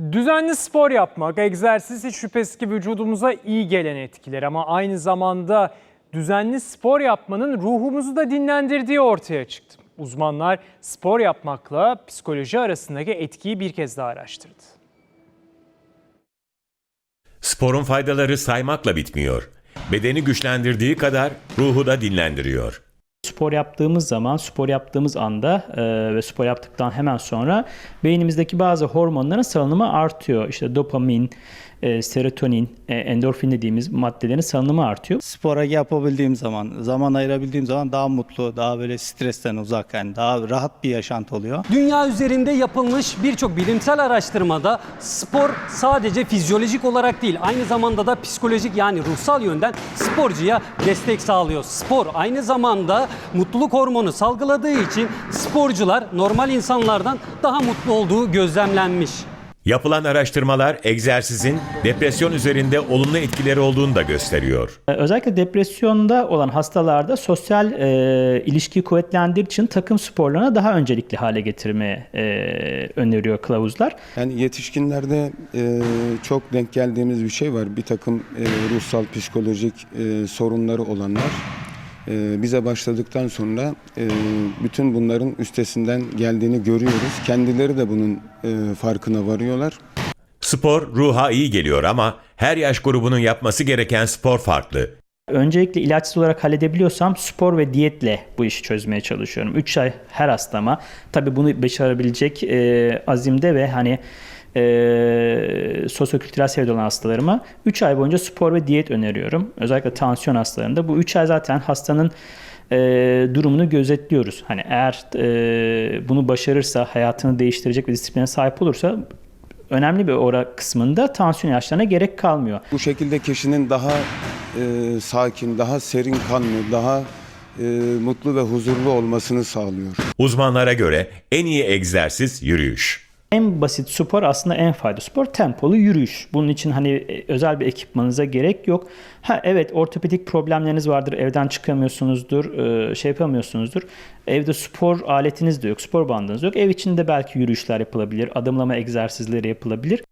Düzenli spor yapmak, egzersiz hiç şüphesiz ki vücudumuza iyi gelen etkiler ama aynı zamanda düzenli spor yapmanın ruhumuzu da dinlendirdiği ortaya çıktı. Uzmanlar spor yapmakla psikoloji arasındaki etkiyi bir kez daha araştırdı. Sporun faydaları saymakla bitmiyor. Bedeni güçlendirdiği kadar ruhu da dinlendiriyor. Spor yaptığımız zaman, spor yaptığımız anda e, ve spor yaptıktan hemen sonra beynimizdeki bazı hormonların salınımı artıyor. İşte dopamin, e, serotonin, e, endorfin dediğimiz maddelerin salınımı artıyor. spora yapabildiğim zaman, zaman ayırabildiğim zaman daha mutlu, daha böyle stresten uzak yani daha rahat bir yaşantı oluyor. Dünya üzerinde yapılmış birçok bilimsel araştırmada spor sadece fizyolojik olarak değil aynı zamanda da psikolojik yani ruhsal yönden sporcuya destek sağlıyor. Spor aynı zamanda mutluluk hormonu salgıladığı için sporcular normal insanlardan daha mutlu olduğu gözlemlenmiş. Yapılan araştırmalar egzersizin depresyon üzerinde olumlu etkileri olduğunu da gösteriyor. E, Özellikle depresyonda olan hastalarda sosyal e, ilişkiyi kuvvetlendirdiği için takım sporlarına daha öncelikli hale getirmeye e, öneriyor kılavuzlar. Yani yetişkinlerde e, çok denk geldiğimiz bir şey var. Bir takım e, ruhsal, psikolojik e, sorunları olanlar bize başladıktan sonra e, bütün bunların üstesinden geldiğini görüyoruz. Kendileri de bunun e, farkına varıyorlar. Spor ruha iyi geliyor ama her yaş grubunun yapması gereken spor farklı. Öncelikle ilaçsız olarak halledebiliyorsam spor ve diyetle bu işi çözmeye çalışıyorum. 3 ay her hastama tabii bunu başarabilecek e, azimde ve hani e, sosyokültürel seviyede olan hastalarıma 3 ay boyunca spor ve diyet öneriyorum. Özellikle tansiyon hastalarında. Bu 3 ay zaten hastanın e, durumunu gözetliyoruz. Hani eğer e, bunu başarırsa, hayatını değiştirecek bir disipline sahip olursa önemli bir ora kısmında tansiyon ilaçlarına gerek kalmıyor. Bu şekilde kişinin daha e, sakin, daha serin kanlı, daha e, mutlu ve huzurlu olmasını sağlıyor. Uzmanlara göre en iyi egzersiz yürüyüş. En basit spor aslında en faydalı spor tempolu yürüyüş. Bunun için hani e, özel bir ekipmanıza gerek yok. Ha evet ortopedik problemleriniz vardır. Evden çıkamıyorsunuzdur, e, şey yapamıyorsunuzdur. Evde spor aletiniz de yok, spor bandınız yok. Ev içinde belki yürüyüşler yapılabilir, adımlama egzersizleri yapılabilir.